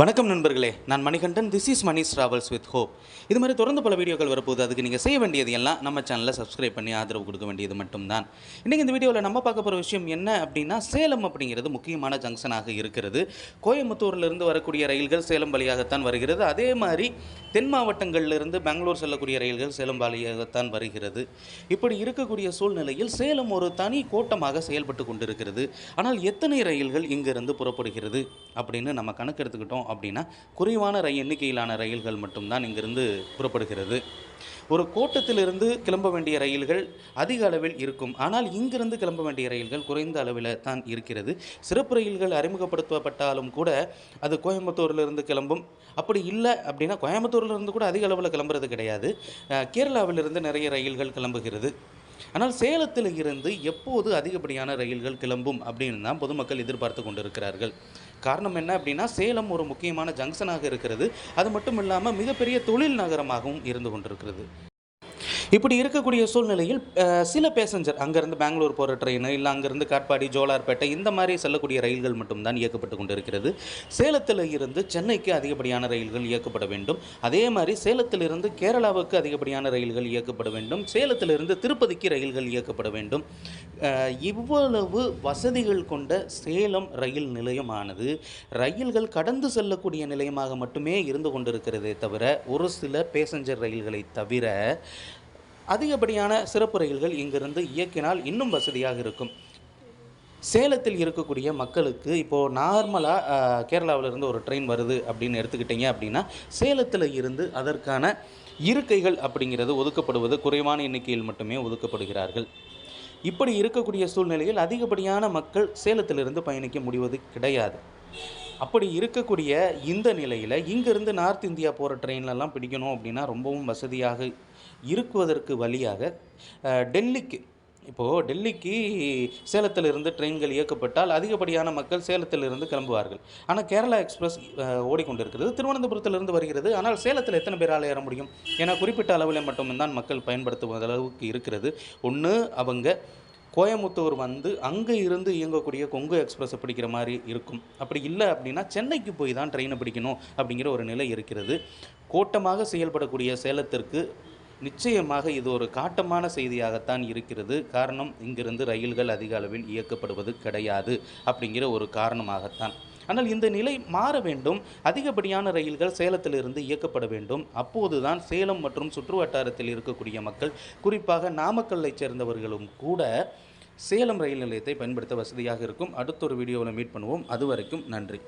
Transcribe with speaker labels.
Speaker 1: வணக்கம் நண்பர்களே. நான் Manikandan. This is Mani travels with hope இது மாதிரி தொடர்ந்து பல வீடியோக்கள் வரப்போகுது. அதுக்கு நீங்கள் செய்ய வேண்டியது எல்லாம் நம்ம சேனலில் சப்ஸ்கிரைப் பண்ணி ஆதரவு கொடுக்க வேண்டியது மட்டும்தான். இன்றைக்கி இந்த வீடியோவில் நம்ம பார்க்க போகிற விஷயம் என்ன அப்படின்னா சேலம் அப்படிங்கிறது முக்கியமான ஜங்ஷனாக இருக்கிறது. கோயம்புத்தூர்லேருந்து வரக்கூடிய ரயில்கள் சேலம் வழியாகத்தான் வருகிறது. அதே மாதிரி தென் மாவட்டங்கள்லேருந்து பெங்களூர் செல்லக்கூடிய ரயில்கள் சேலம் வழியாகத்தான் வருகிறது. இப்படி இருக்கக்கூடிய சூழ்நிலையில் சேலம் ஒரு தனி கோட்டமாக செயல்பட்டு கொண்டிருக்கிறது. ஆனால் எத்தனை ரயில்கள் இங்கிருந்து புறப்படுகிறது அப்படின்னு நம்ம கணக்கெடுத்துக்கிட்டோம் அப்படின்னா குறைவான ரயில் எண்ணிக்கையிலான ரயில்கள் மட்டும்தான் இங்கிருந்து புறப்படுகிறது. ஒரு கோட்டத்திலிருந்து கிளம்ப வேண்டிய ரயில்கள் அதிக அளவில் இருக்கும். ஆனால் இங்கிருந்து கிளம்ப வேண்டிய ரயில்கள் குறைந்த அளவில் தான் இருக்கிறது. சிறப்பு ரயில்கள் அறிமுகப்படுத்தப்பட்டாலும் கூட அது கோயம்புத்தூர்லேருந்து கிளம்பும். அப்படி இல்லை அப்படின்னா கோயம்புத்தூர்லேருந்து கூட அதிக அளவில் கிளம்புறது கிடையாது. கேரளாவிலிருந்து நிறைய ரயில்கள் கிளம்புகிறது. ஆனால் சேலத்தில் இருந்து எப்போது அதிகப்படியான ரயில்கள் கிளம்பும் அப்படின்னு தான் பொதுமக்கள் எதிர்பார்த்து கொண்டிருக்கிறார்கள். காரணம் என்ன அப்படின்னா சேலம் ஒரு முக்கியமான ஜங்ஷனாக இருக்கிறது. அது மட்டும் இல்லாமல் மிகப்பெரிய தொழில் நகரமாகவும் இருந்து கொண்டிருக்கிறது. இப்படி இருக்கக்கூடிய சூழ்நிலையில் சில பேசஞ்சர் அங்கேருந்து பெங்களூர் போகிற ட்ரெயின் இல்லை அங்கேருந்து காட்பாடி ஜோலார்பேட்டை இந்த மாதிரி செல்லக்கூடிய ரயில்கள் மட்டும்தான் இயக்கப்பட்டு கொண்டிருக்கிறது. சேலத்தில் இருந்து சென்னைக்கு அதிகப்படியான ரயில்கள் இயக்கப்பட வேண்டும். அதே மாதிரி சேலத்திலிருந்து கேரளாவுக்கு அதிகப்படியான ரயில்கள் இயக்கப்பட வேண்டும். சேலத்திலிருந்து திருப்பதிக்கு ரயில்கள் இயக்கப்பட வேண்டும். இவ்வளவு வசதிகள் கொண்ட சேலம் ரயில் நிலையமானது ரயில்கள் கடந்து செல்லக்கூடிய நிலையமாக மட்டுமே இருந்து கொண்டிருக்கிறதே தவிர ஒரு சில பேசஞ்சர் ரயில்களை தவிர அதிகப்படியான சிறப்பு ரயில்கள் இங்கிருந்து இயக்கினால் இன்னும் வசதியாக இருக்கும். சேலத்தில் இருக்கக்கூடிய மக்களுக்கு இப்போது நார்மலாக கேரளாவிலேருந்து ஒரு ட்ரெயின் வருது அப்படின்னு எடுத்துக்கிட்டிங்க அப்படின்னா சேலத்தில் இருந்து அதற்கான இருக்கைகள் அப்படிங்கிறது ஒதுக்கப்படுவது குறைவான எண்ணிக்கையில் மட்டுமே ஒதுக்கப்படுகிறார்கள். இப்படி இருக்கக்கூடிய சூழ்நிலையில் அதிகப்படியான மக்கள் சேலத்திலிருந்து பயணிக்க முடிவது கிடையாது. அப்படி இருக்கக்கூடிய இந்த நிலையில் இங்கேருந்து நார்த் இந்தியா போகிற ட்ரெயின்லலாம் பிடிக்கணும் அப்படின்னா ரொம்பவும் வசதியாக இருக்குவதற்கு வழியாக டெல்லிக்கு. இப்போது டெல்லிக்கு சேலத்திலிருந்து ட்ரெயின்கள் இயக்கப்பட்டால் அதிகப்படியான மக்கள் சேலத்திலிருந்து கிளம்புவார்கள். ஆனால் கேரளா எக்ஸ்பிரஸ் ஓடிக்கொண்டிருக்கிறது. திருவனந்தபுரத்திலிருந்து வருகிறது. ஆனால் சேலத்தில் எத்தனை பேரால் ஏற முடியும்? ஏன்னா குறிப்பிட்ட அளவில் மட்டும்தான் மக்கள் பயன்படுத்துவதளவுக்கு இருக்கிறது. ஒன்று அவங்க கோயமுத்தூர் வந்து அங்கே இருந்து இயங்கக்கூடிய கொங்கு எக்ஸ்பிரஸை பிடிக்கிற மாதிரி இருக்கும். அப்படி இல்லை அப்படின்னா சென்னைக்கு போய் தான் ட்ரெயினை பிடிக்கணும் அப்படிங்கிற ஒரு நிலை இருக்கிறது. கோட்டமாக செயல்படக்கூடிய சேலத்திற்கு நிச்சயமாக இது ஒரு காட்டமான செய்தியாகத்தான் இருக்கிறது. காரணம் இங்கிருந்து ரயில்கள் அதிக அளவில் இயக்கப்படுவது கிடையாது அப்படிங்கிற ஒரு காரணமாகத்தான். ஆனால் இந்த நிலை மாற வேண்டும். அதிகப்படியான ரயில்கள் சேலத்திலிருந்து இயக்கப்பட வேண்டும். அப்போதுதான் சேலம் மற்றும் சுற்று வட்டாரத்தில் இருக்கக்கூடிய மக்கள் குறிப்பாக நாமக்கல்லை சேர்ந்தவர்களும் கூட சேலம் ரயில் நிலையத்தை பயன்படுத்த வசதியாக இருக்கும். அடுத்த ஒரு வீடியோவில் மீட் பண்ணுவோம். அது வரைக்கும் நன்றி.